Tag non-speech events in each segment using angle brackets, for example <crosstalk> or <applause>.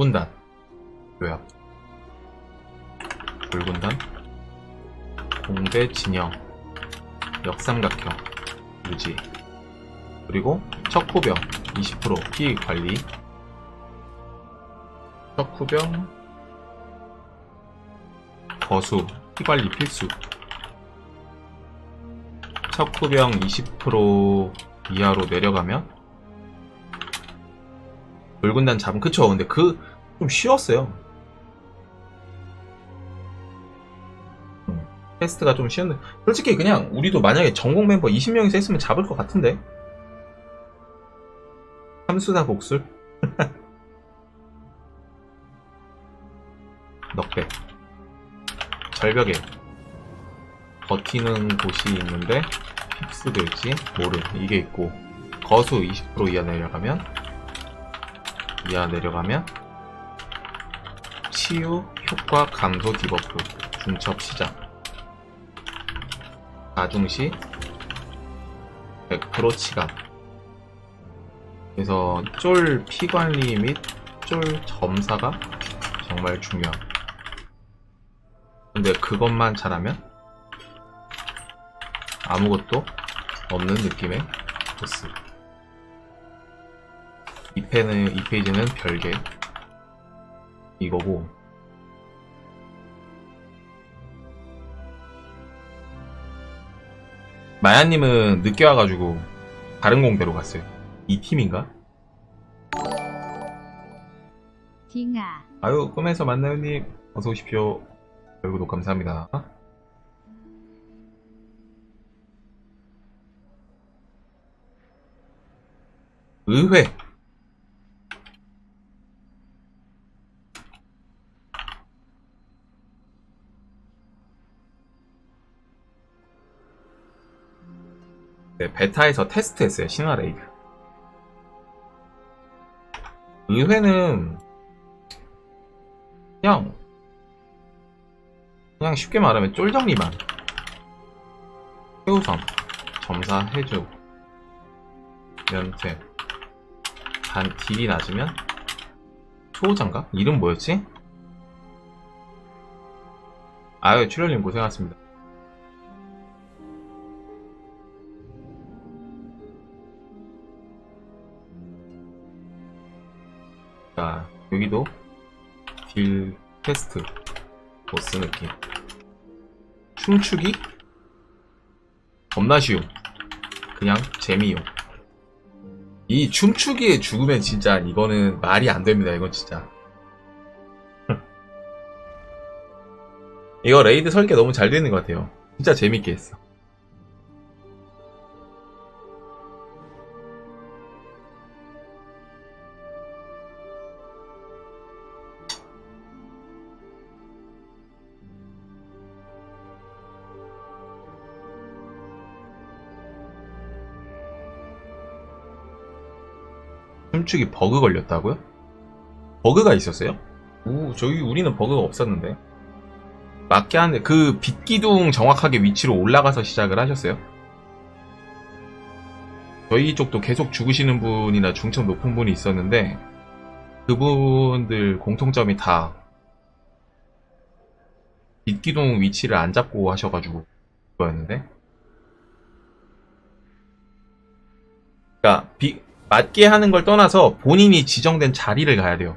불군단. 요약 불군단? 공대 진영. 역삼각형. 유지. 그리고 척후병. 20% 피해 관리. 척후병. 거수. 피 관리 필수. 척후병 20% 이하로 내려가면 불군단 잡음 그쵸? 근데 그 좀 쉬웠어요. 음, 테스트가 좀 쉬웠는데. 솔직히 그냥 우리도 만약에 전공 멤버 20명이서 했으면 잡을 것 같은데? 함수나 복술? <laughs> 넉백. 절벽에 버티는 곳이 있는데 픽스 될지 모름. 이게 있고 거수 20% 이하 내려가면 이하 내려가면 치유 효과 감소 디버프 중첩 시작 가중시 100% 치감 그래서 쫄 피관리 및 쫄 점사가 정말 중요함 근데 그것만 잘하면 아무것도 없는 느낌의 보스. 이 펜은, 이 페이지는 별개. 이거고. 마야님은 늦게 와가지고 다른 공대로 갔어요. 이 팀인가? 딩아, 아유, 꿈에서 만나요님. 어서 오십시오. 별구독 감사합니다. 의회. 네, 베타에서 테스트했어요, 신화 레이드. 의회는 그냥 그냥 쉽게 말하면 쫄 정리만 최우선 점사 해주 연태 단 딜이 낮으면 초호장가? 이름 뭐였지? 아유 출연님 고생하셨습니다 여기도 딜 테스트 보스 느낌. 춤추기? 겁나 쉬움. 그냥 재미용. 이 춤추기에 죽으면 진짜 이거는 말이 안 됩니다 이건 진짜. <laughs> 이거 레이드 설계 너무 잘 되는 것 같아요. 진짜 재밌게 했어 춤추기 버그 걸렸다고요? 버그가 있었어요? 오, 저희 우리는 버그가 없었는데. 맞게 하는데 그 빛기둥 정확하게 위치로 올라가서 시작을 하셨어요? 저희 쪽도 계속 죽으시는 분이나 중점 높은 분이 있었는데 그분들 공통점이 다 빛기둥 위치를 안 잡고 하셔가지고 그거였는데 그러니까 비- 맞게 하는 걸 떠나서 본인이 지정된 자리를 가야 돼요.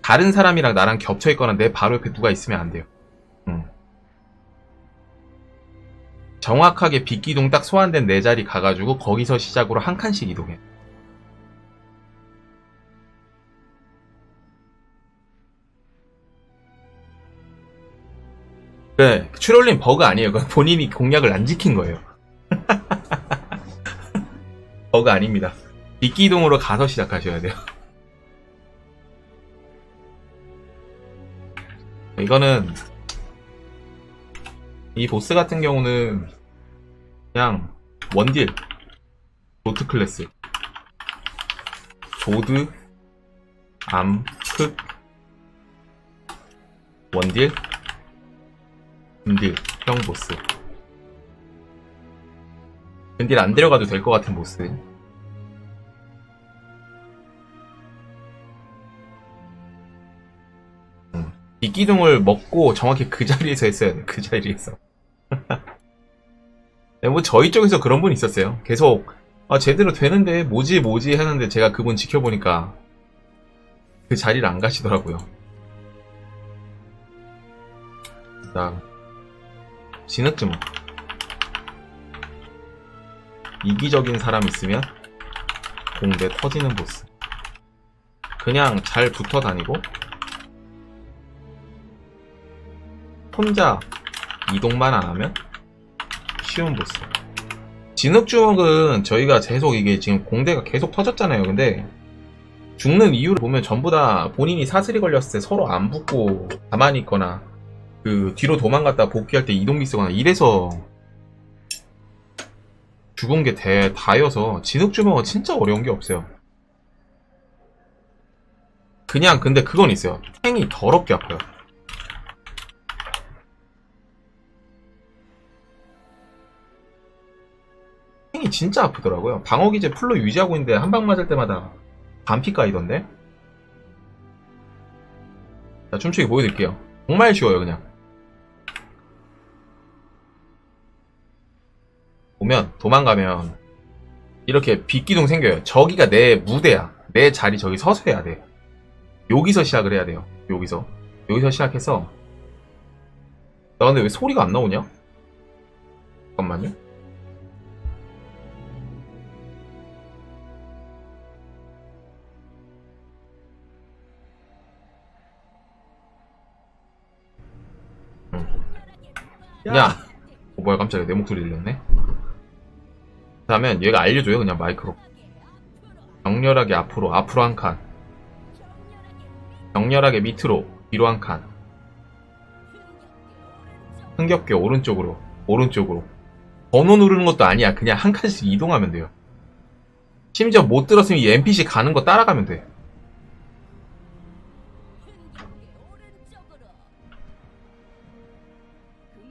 다른 사람이랑 나랑 겹쳐 있거나 내 바로 옆에 누가 있으면 안 돼요. 음. 정확하게 빛기둥 딱 소환된 내 자리 가가지고 거기서 시작으로 한 칸씩 이동해. 네, 출올림 버그 아니에요. 본인이 공약을 안 지킨 거예요. 버그 아닙니다. 빛기둥으로 가서 시작하셔야 돼요. <laughs> 이거는 이 보스 같은 경우는 그냥 원딜 도트 클래스 조드 암흑 원딜 금딜 형 보스 근딜 안 데려가도 될 것 같은 보스 빗기둥을 먹고 정확히 그 자리에서 했어야 돼. 그 자리에서. <laughs> 네, 뭐 저희 쪽에서 그런 분 있었어요. 계속 아 제대로 되는데 뭐지 뭐지 하는데 제가 그분 지켜보니까 그 자리를 안 가시더라고요. 자, 진흙주먹. 이기적인 사람 있으면 공대 터지는 보스. 그냥 잘 붙어 다니고 혼자 이동만 안 하면 쉬운 보스. 진흙주먹은 저희가 계속 이게 지금 공대가 계속 터졌잖아요. 근데 죽는 이유를 보면 전부 다 본인이 사슬이 걸렸을 때 서로 안 붙고 가만히 있거나 그 뒤로 도망갔다 복귀할 때 이동 미스거나 이래서 죽은 게 대, 다여서 진흙주먹은 진짜 어려운 게 없어요. 그냥 근데 그건 있어요. 탱이 더럽게 아파요. 탱이 진짜 아프더라고요. 방어 기제 풀로 유지하고 있는데 한 방 맞을 때마다 반피 까이던데? 자, 춤추기 보여드릴게요. 정말 쉬워요, 그냥. 보면, 도망가면, 이렇게 빗기둥 생겨요. 저기가 내 무대야. 내 자리 저기 서서 해야 돼. 여기서 시작을 해야 돼요. 여기서. 여기서 시작해서. 나 근데 왜 소리가 안 나오냐? 잠깐만요. 야! 어, 뭐야, 깜짝이야. 내 목소리 들렸네. 그 다음엔 얘가 알려줘요, 그냥 마이크로. 격렬하게 앞으로, 앞으로 한 칸. 격렬하게 밑으로, 뒤로 한 칸. 흥겹게 오른쪽으로, 오른쪽으로. 번호 누르는 것도 아니야. 그냥 한 칸씩 이동하면 돼요. 심지어 못 들었으면 이 NPC 가는 거 따라가면 돼.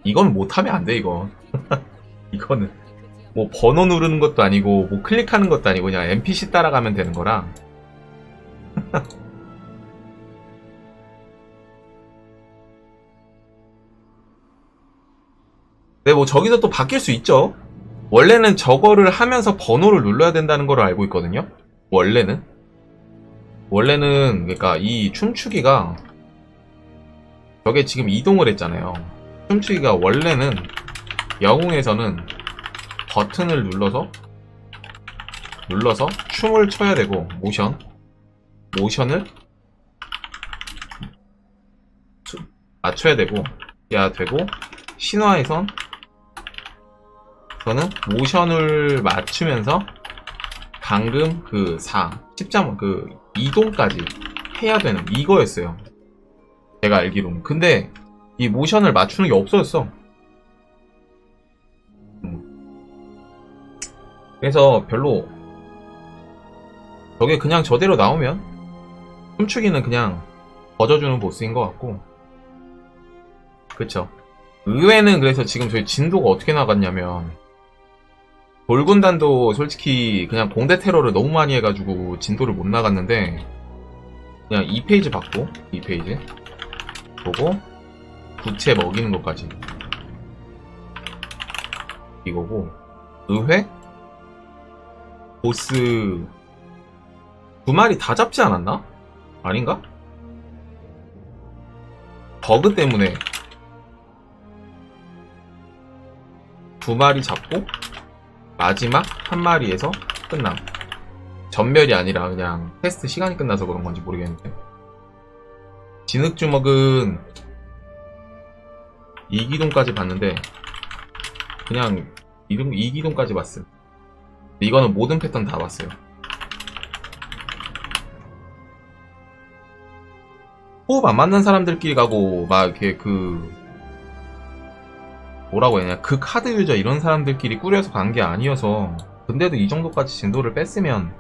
이건 못하면 안 돼, 이거. <laughs> 이거는. 뭐 번호 누르는 것도 아니고, 뭐 클릭하는 것도 아니고, 그냥 NPC 따라가면 되는 거라. <laughs> 네, 뭐 저기서 또 바뀔 수 있죠. 원래는 저거를 하면서 번호를 눌러야 된다는 걸 알고 있거든요. 원래는. 원래는, 그러니까 이 춤추기가, 저게 지금 이동을 했잖아요. 춤추기가 원래는 영웅에서는 버튼을 눌러서 눌러서 춤을 춰야 되고 모션 모션을 수- 맞춰야 되고 해야 되고 신화에선 저는 모션을 맞추면서 방금 그 4, 10점 그 이동까지 해야 되는 이거였어요. 제가 알기로는. 근데 이 모션을 맞추는 게 없어졌어. 그래서 별로 저게 그냥 저대로 나오면 춤추기는 그냥 버져주는 보스인 것 같고. 그쵸. 의외는 그래서 지금 저희 진도가 어떻게 나갔냐면 돌군단도 솔직히 그냥 공대 테러를 너무 많이 해가지고 진도를 못 나갔는데 그냥 2페이지 받고 2페이지 보고 부채 먹이는 것까지. 이거고. 의회 보스 두 마리 다 잡지 않았나? 아닌가? 버그 때문에 두 마리 잡고 마지막 한 마리에서 끝남 전멸이 아니라 그냥 테스트 시간이 끝나서 그런 건지 모르겠는데 진흙주먹은 이기동까지 봤는데 그냥 이기동까지 봤음. 이거는 모든 패턴 다 봤어요. 호흡 안 맞는 사람들끼리 가고 막 이렇게 그 뭐라고 해야 되냐 그 카드 유저 이런 사람들끼리 꾸려서 간 게 아니어서 근데도 이 정도까지 진도를 뺐으면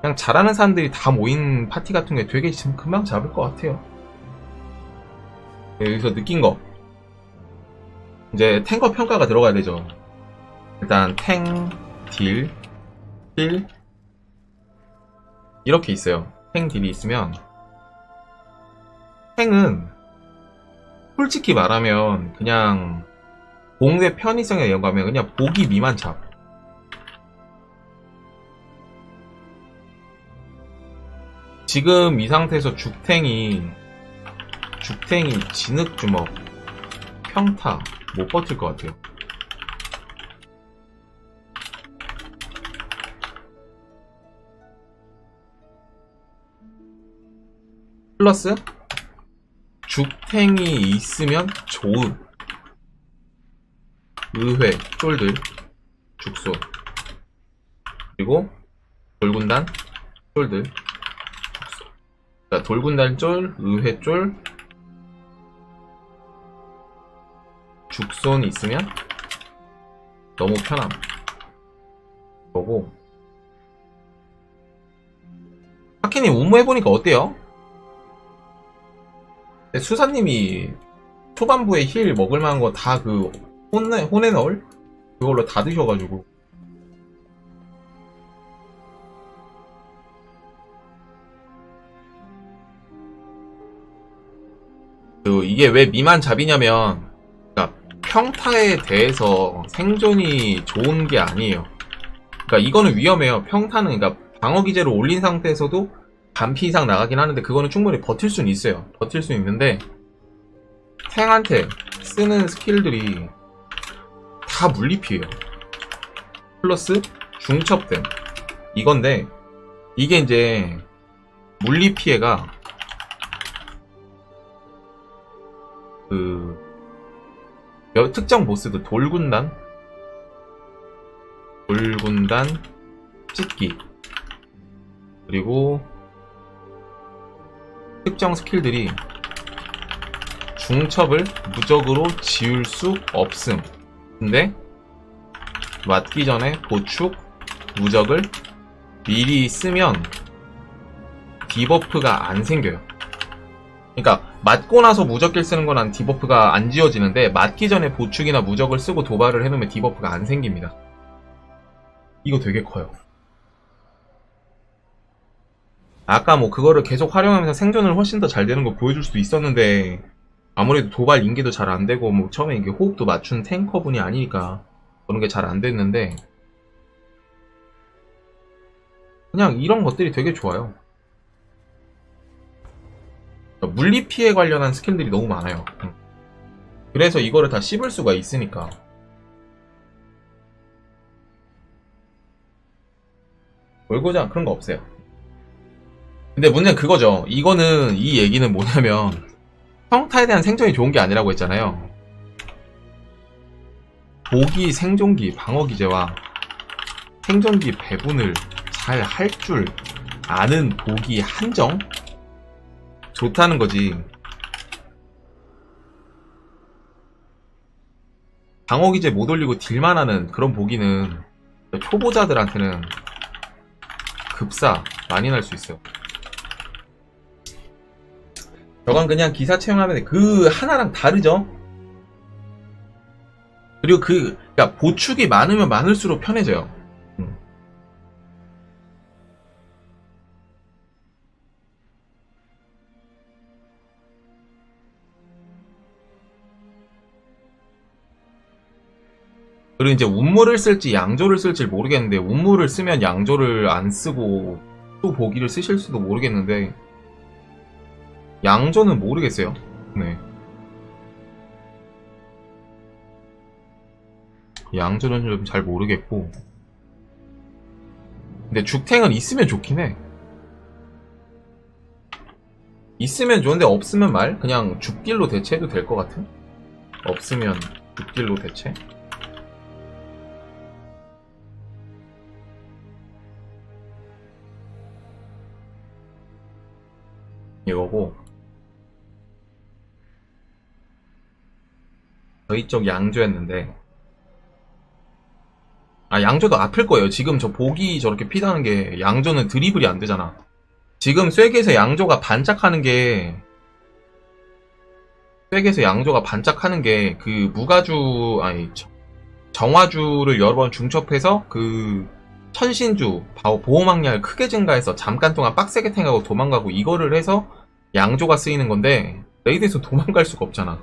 그냥 잘하는 사람들이 다 모인 파티 같은 게 되게 지금 금방 잡을 것 같아요. 네, 여기서 느낀 거 이제 탱커 평가가 들어가야 되죠. 일단 탱, 딜, 힐 이렇게 있어요. 탱 딜이 있으면 탱은 솔직히 말하면 그냥 공대 편의성에 연관하면 그냥 보기 미만 잡. 지금 이 상태에서 죽탱이 죽탱이 진흙주먹 평타 못 버틸 것 같아요. 플러스 죽탱이 있으면 좋은 의회 쫄들 죽소. 그리고 돌군단 쫄들 죽소. 그러니까 돌군단 쫄 의회 쫄 죽손 있으면 너무 편함. 거고. 하키님 우무해보니까 어때요? 수사님이 초반부에 힐 먹을 만한 거 다 그 혼내 혼에 넣을 그걸로 다 드셔가지고 그 이게 왜 미만 잡이냐면 그러니까 평타에 대해서 생존이 좋은 게 아니에요. 그러니까 이거는 위험해요. 평타는 그러니까 방어 기제를 올린 상태에서도 반피 이상 나가긴 하는데 그거는 충분히 버틸 수는 있어요. 버틸 수 있는데 탱한테 쓰는 스킬들이 다 물리피해요. 플러스 중첩됨 이건데 이게 이제 물리 피해가 그몇 특정 보스도 돌군단 돌군단 찢기 그리고 특정 스킬들이 중첩을 무적으로 지울 수 없음. 근데 맞기 전에 보축, 무적을 미리 쓰면 디버프가 안 생겨요. 그러니까 맞고 나서 무적길 쓰는 거는 디버프가 안 지워지는데 맞기 전에 보축이나 무적을 쓰고 도발을 해놓으면 디버프가 안 생깁니다. 이거 되게 커요. 아까 뭐 그거를 계속 활용하면서 생존을 훨씬 더 잘 되는 거 보여줄 수도 있었는데 아무래도 도발 인계도 잘 안 되고 뭐 처음에 이게 호흡도 맞춘 탱커분이 아니니까 그런 게 잘 안 됐는데 그냥 이런 것들이 되게 좋아요. 그러니까 물리 피해 관련한 스킬들이 너무 많아요. 음. 그래서 이거를 다 씹을 수가 있으니까. 월고장 그런 거 없어요. 근데 문제는 그거죠. 이거는 이 얘기는 뭐냐면 평타에 대한 생존이 좋은 게 아니라고 했잖아요. 보기 생존기 방어 기제와 생존기 배분을 잘 할 줄 아는 보기 한정 좋다는 거지. 방어 기제 못 올리고 딜만 하는 그런 보기는 초보자들한테는 급사 많이 날 수 있어요. 저건 그냥 기사 채용하면 그 하나랑 다르죠. 그리고 그 그러니까 보축이 많으면 많을수록 편해져요. 음. 그리고 이제 운무를 쓸지 양조를 쓸지 모르겠는데 운무를 쓰면 양조를 안 쓰고 또 보기를 쓰실 수도 모르겠는데 양조는 모르겠어요. 네. 양조는 좀잘 모르겠고. 근데 죽탱은 있으면 좋긴 해. 있으면 좋은데 없으면 말? 그냥 죽딜로 대체해도 될 것 같은? 없으면 죽딜로 대체? 이거고 저희 쪽 양조였는데. 아 양조도 아플 거예요. 지금 저 보기 저렇게 피다는 게 양조는 드리블이 안 되잖아. 지금 쐐기에서 양조가 반짝하는 게 쐐기에서 양조가 반짝하는 게 그 무가주 아니 저- 정화주를 여러 번 중첩해서 그 천신주 바- 보호막량을 크게 증가해서 잠깐 동안 빡세게 탱하고 도망가고 이거를 해서 양조가 쓰이는 건데 레이드에서 도망갈 수가 없잖아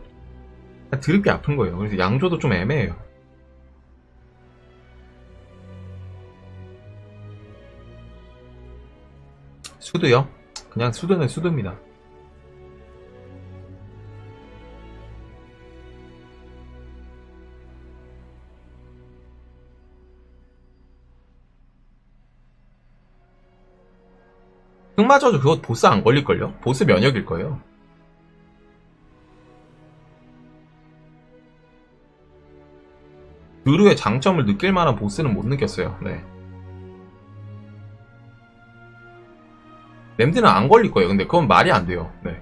드럽게 아픈 거예요. 그래서 양조도 좀 애매해요. 수드요? 그냥 수드는 수드입니다. 흑마저도 그거 보스 안 걸릴걸요? 보스 면역일 거예요. 드루의 장점을 느낄 만한 보스는 못 느꼈어요. 네. 램드는 안 걸릴 거예요. 근데 그건 말이 안 돼요. 네.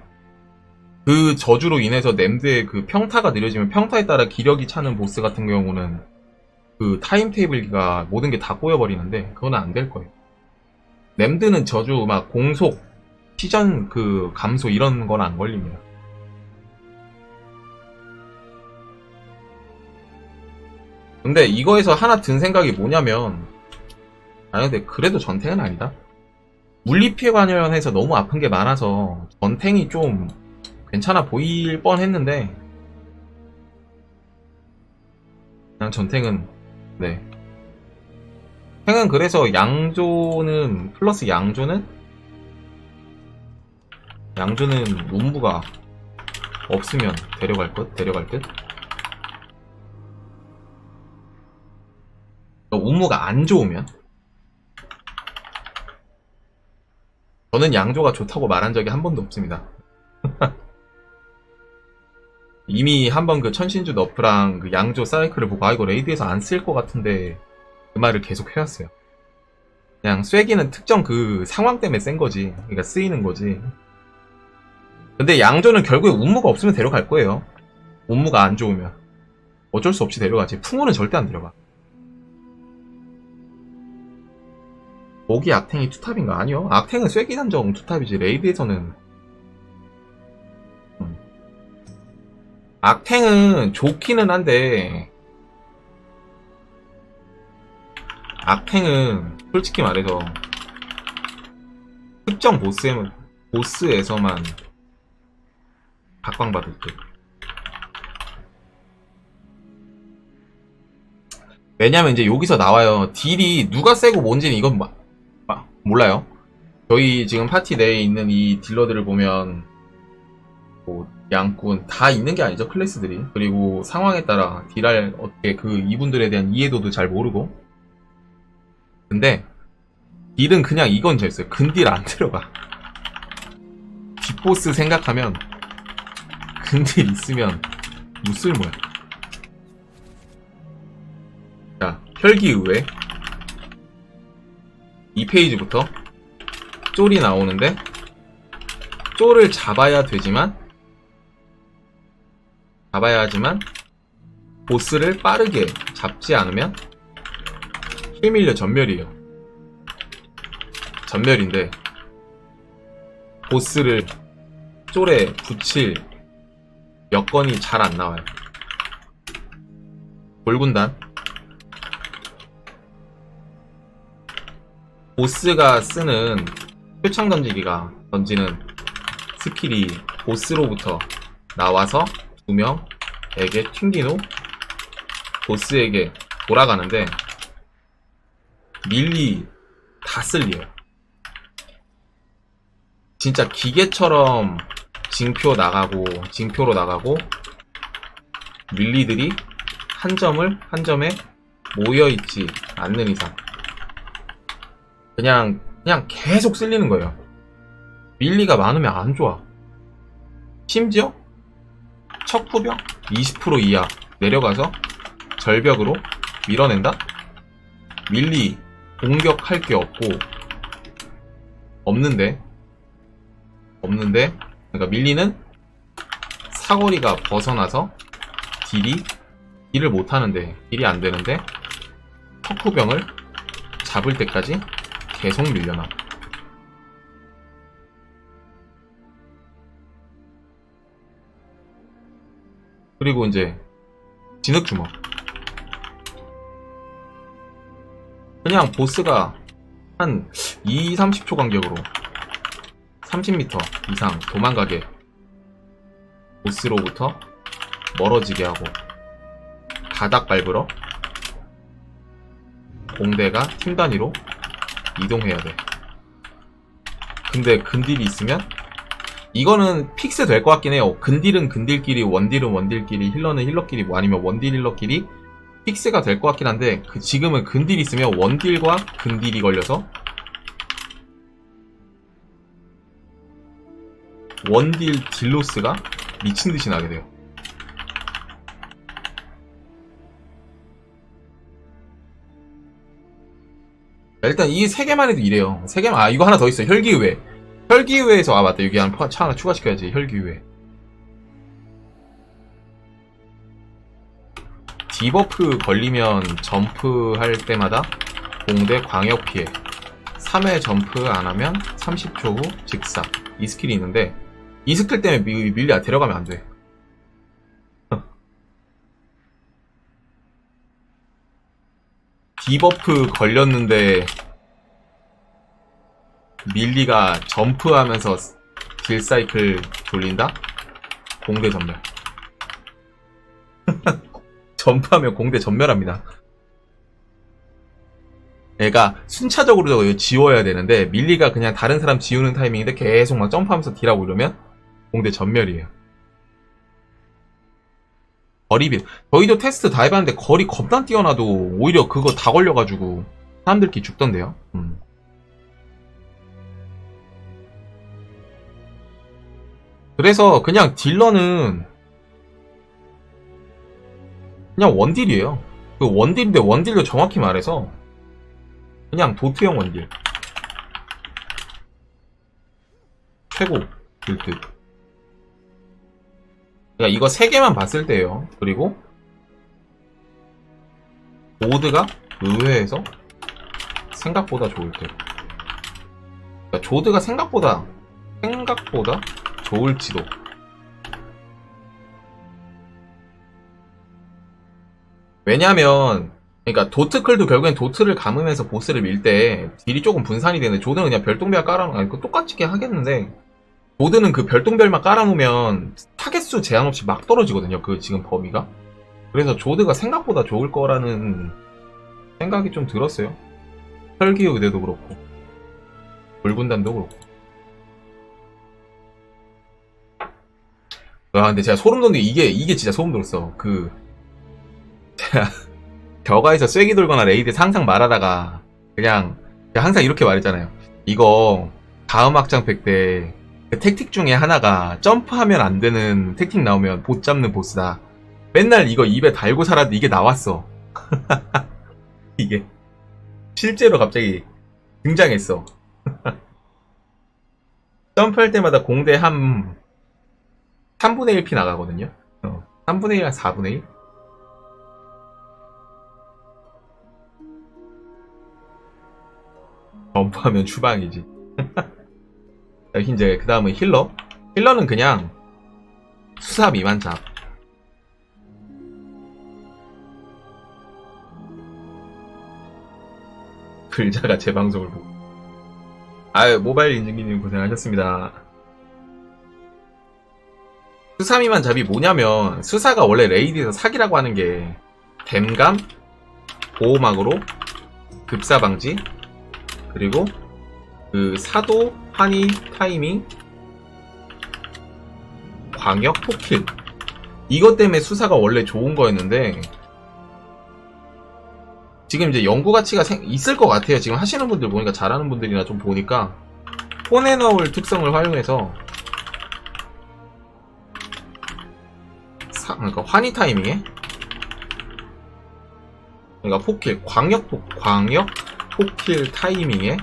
그 저주로 인해서 램드의 그 평타가 느려지면 평타에 따라 기력이 차는 보스 같은 경우는 그 타임 테이블가 모든 게 다 꼬여버리는데 그건 안 될 거예요. 램드는 저주 막 공속, 시전 그 감소 이런 건 안 걸립니다. 근데 이거에서 하나 든 생각이 뭐냐면 아 근데 그래도 전탱은 아니다. 물리피해 관련해서 너무 아픈 게 많아서 전탱이 좀 괜찮아 보일 뻔 했는데 그냥 전탱은 네. 탱은 그래서 양조는 플러스 양조는? 양조는 문부가 없으면 데려갈 것? 데려갈 듯 운무가 안 좋으면 저는 양조가 좋다고 말한 적이 한 번도 없습니다. <laughs> 이미 한 번 그 천신주 너프랑 그 양조 사이클을 보고 아 이거 레이드에서 안 쓸 것 같은데 그 말을 계속 해왔어요. 그냥 쐐기는 특정 그 상황 때문에 센 거지. 그러니까 쓰이는 거지. 근데 양조는 결국에 운무가 없으면 데려갈 거예요. 운무가 안 좋으면 어쩔 수 없이 데려가지. 풍우는 절대 안 데려가. 모기 악탱이 투탑인가? 아니요. 악탱은 쐐기 단정 투탑이지. 레이드에서는. 음. 악탱은 좋기는 한데, 악탱은 솔직히 말해서, 특정 보스에, 보스에서만 각광받을 듯. 왜냐면 이제 여기서 나와요. 딜이 누가 세고 뭔지는 이건 마- 아, 몰라요. 저희 지금 파티 내에 있는 이 딜러들을 보면 뭐 양꾼 다 있는 게 아니죠 클래스들이. 그리고 상황에 따라 딜할 어떻게 그 이분들에 대한 이해도도 잘 모르고. 근데 딜은 그냥 이건 저 있어요. 근딜 안 들어가. 뒷보스 생각하면 근딜 있으면 무쓸모야. 자 혈기 의외. 2페이지부터 쫄이 나오는데 쫄을 잡아야 되지만 잡아야 하지만 보스를 빠르게 잡지 않으면 힐밀려 전멸이에요. 전멸인데 보스를 쫄에 붙일 여건이 잘 안 나와요. 골군단. 보스가 쓰는 표창 던지기가 던지는 스킬이 보스로부터 나와서 두 명에게 튕긴 후 보스에게 돌아가는데 밀리 다 쓸리에요. 진짜 기계처럼 징표 나가고 징표로 나가고 밀리들이 한 점을 한 점에 모여 있지 않는 이상 그냥 그냥 계속 쓸리는 거예요. 밀리가 많으면 안 좋아. 심지어 척후병 20% 이하 내려가서 절벽으로 밀어낸다? 밀리 공격할 게 없고 없는데 없는데 그러니까 밀리는 사거리가 벗어나서 딜이 딜을 못하는데 딜이 안 되는데 척후병을 잡을 때까지 계속 밀려나. 그리고 이제 진흙 주먹. 그냥 보스가 한 2, 30초 간격으로 30m 이상 도망가게 보스로부터 멀어지게 하고 바닥 밟으러 공대가 팀 단위로 이동해야 돼. 근데 근딜이 있으면 이거는 픽스 될 것 같긴 해요. 근딜은 근딜끼리, 원딜은 원딜끼리, 힐러는 힐러끼리, 뭐 아니면 원딜 힐러끼리 픽스가 될 것 같긴 한데 그 지금은 근딜 있으면 원딜과 근딜이 걸려서 원딜 딜로스가 미친 듯이 나게 돼요. 일단 이 세 개만 해도 이래요. 세 개만 아 이거 하나 더 있어. 요 혈기의회. 혈기의회에서 아 맞다 여기 한차 하나 추가시켜야지. 혈기의회. 디버프 걸리면 점프할 때마다 공대 광역 피해 3회 점프 안 하면 30초 후 직사 이 스킬이 있는데 이 스킬 때문에 밀, 밀리아 데려가면 안 돼. 디버프 걸렸는데 밀리가 점프하면서 딜 사이클 돌린다? 공대 전멸. <laughs> 점프하면 공대 전멸합니다. 얘가 순차적으로 지워야 되는데 밀리가 그냥 다른 사람 지우는 타이밍인데 계속 막 점프하면서 딜하고 이러면 공대 전멸이에요. 거리비 저희도 테스트 다 해봤는데 거리 겁나 뛰어나도 오히려 그거 다 걸려가지고 사람들끼리 죽던데요. 음. 그래서 그냥 딜러는 그냥 원딜이에요. 그 원딜인데 원딜로 정확히 말해서 그냥 도트형 원딜 최고 딜드 그러니까 이거 세 개만 봤을 때예요. 그리고 모드가 의외에서 생각보다 좋을 때. 그러니까 조드가 생각보다 생각보다 좋을지도. 왜냐면 그러니까 도트클도 결국엔 도트를 감으면서 보스를 밀 때 딜이 조금 분산이 되는데 조드는 그냥 별똥별 깔아놓은 그 똑같이 하겠는데 조드는 그 별똥별만 깔아놓으면 타겟수 제한 없이 막 떨어지거든요. 그 지금 범위가. 그래서 조드가 생각보다 좋을 거라는 생각이 좀 들었어요. 혈기 의대도 그렇고 불군단도 그렇고. 아 근데 제가 소름 돋는 게 이게 이게 진짜 소름 돋았어. 그 제가 <laughs> 벼가에서 쐐기 돌거나 레이드에서 항상 말하다가 그냥 항상 이렇게 말했잖아요. 이거 다음 확장팩 때 그 택틱 중에 하나가 점프하면 안 되는 택틱 나오면 못 잡는 보스다. 맨날 이거 입에 달고 살았는데 이게 나왔어. <laughs> 이게 실제로 갑자기 등장했어. <laughs> 점프할 때마다 공대 한 3분의 1피 나가거든요. 어, 3분의 1, 한 4분의 1? 점프하면 <laughs> 추방이지. 여기 이제 그 다음은 힐러. 힐러는 그냥 수사 미만 잡. <laughs> 글자가 제 방송을 보고. 아유 모바일 인증기님 고생하셨습니다. 수사 미만 잡이 뭐냐면 수사가 원래 레이드에서 사기라고 하는 게 댐감, 보호막으로 급사 방지, 그리고 그 사도, 환희, 타이밍, 광역, 포킬. 이것 때문에 수사가 원래 좋은 거였는데 지금 이제 연구 가치가 생- 있을 것 같아요. 지금 하시는 분들 보니까 잘하는 분들이나 좀 보니까. 폰에 넣을 특성을 활용해서 사- 그러니까 환희 타이밍에? 그러니까 포킬 광역 포, 광역 포킬 타이밍에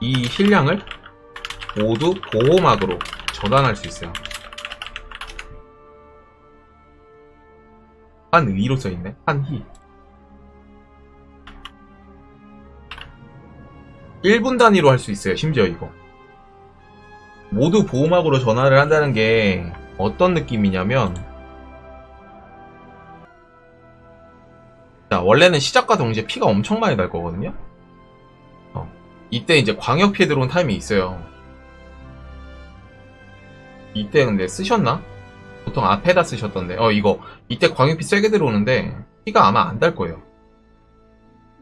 이 힐량을 모두 보호막으로 전환할 수 있어요. 한 의로 써있네. 한 희. 1분 단위로 할 수 있어요. 심지어 이거. 모두 보호막으로 전환을 한다는 게 어떤 느낌이냐면 자, 원래는 시작과 동시에 피가 엄청 많이 날 거거든요. 어. 이때 이제 광역 피해 들어온 타임이 있어요. 이때 근데 쓰셨나? 보통 앞에다 쓰셨던데 어 이거 이때 광역피 세게 들어오는데 피가 아마 안 달 거예요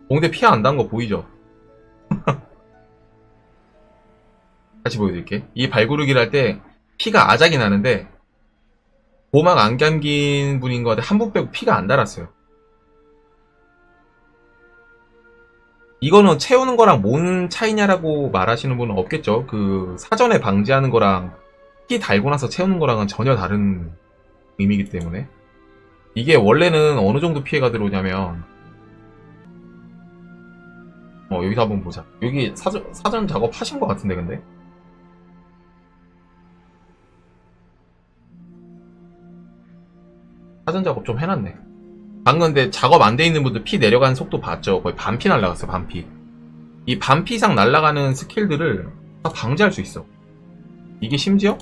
공대 피 안 단 거 보이죠? <laughs> 다시 보여드릴게 이 발구르기를 할 때 피가 아작이 나는데 보막 안 감긴 분인 것 같아 한 분 빼고 피가 안 달았어요 이거는 채우는 거랑 뭔 차이냐라고 말하시는 분은 없겠죠. 그 사전에 방지하는 거랑 피 달고 나서 채우는 거랑은 전혀 다른 의미이기 때문에. 이게 원래는 어느 정도 피해가 들어오냐면 어 여기서 한번 보자. 여기 사전, 사전 작업 하신 것 같은데 근데? 사전 작업 좀 해놨네 방금 근데 작업 안 돼 있는 분들 피 내려가는 속도 봤죠. 거의 반피 날라갔어 반피. 이 반피 이상 날라가는 스킬들을 다 방지할 수 있어. 이게 심지어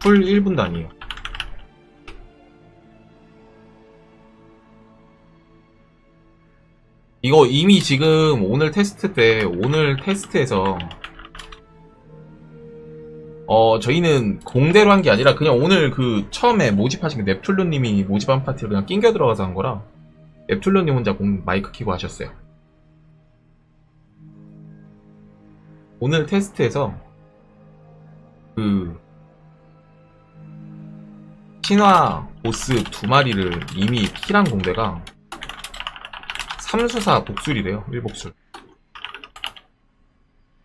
풀 1분 단위에요. 이거 이미 지금 오늘 테스트 때, 오늘 테스트에서, 어, 저희는 공대로 한 게 아니라 그냥 오늘 그 처음에 모집하신 그 넵툴루님이 모집한 파티를 그냥 낑겨 들어가서 한 거라, 넵툴루님 혼자 공 마이크 키고 하셨어요. 오늘 테스트에서, 그, 신화 보스 두 마리를 이미 킬한 공대가 삼수사 복술이래요. 1복술.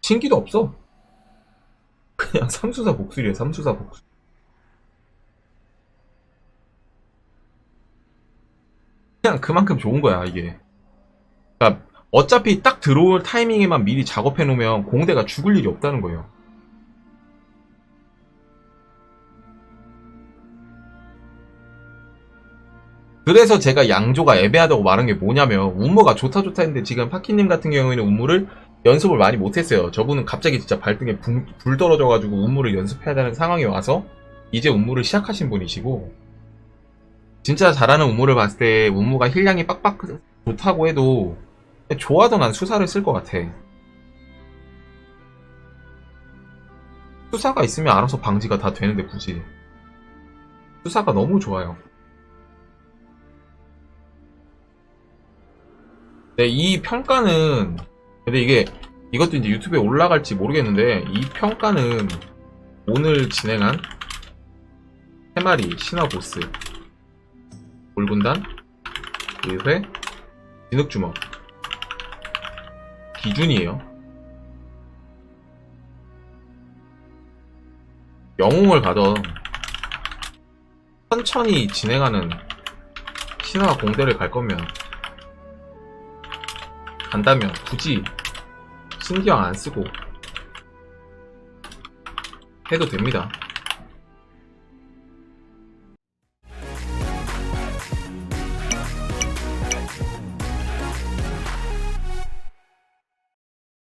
신기도 없어. 그냥 삼수사 복술이에요. 삼수사 복술. 그냥 그만큼 좋은 거야, 이게. 그러니까 어차피 딱 들어올 타이밍에만 미리 작업해 놓으면 공대가 죽을 일이 없다는 거예요. 그래서 제가 양조가 애매하다고 말한 게 뭐냐면 운무가 좋다 좋다 했는데 지금 파키님 같은 경우에는 운무를 연습을 많이 못했어요. 저분은 갑자기 진짜 발등에 불, 불 떨어져가지고 운무를 연습해야 되는 상황이 와서 이제 운무를 시작하신 분이시고 진짜 잘하는 운무를 봤을 때 운무가 힐량이 빡빡 좋다고 해도 좋아도 난 수사를 쓸 것 같아. 수사가 있으면 알아서 방지가 다 되는데 굳이 수사가 너무 좋아요. 네, 이 평가는 근데 이게 이것도 이제 유튜브에 올라갈지 모르겠는데 이 평가는 오늘 진행한 세 마리 신화 보스 골군단 의회 진흙주먹 기준이에요. 영웅을 가던 천천히 진행하는 신화 공대를 갈 거면 간다면 굳이 신기왕 안 쓰고 해도 됩니다.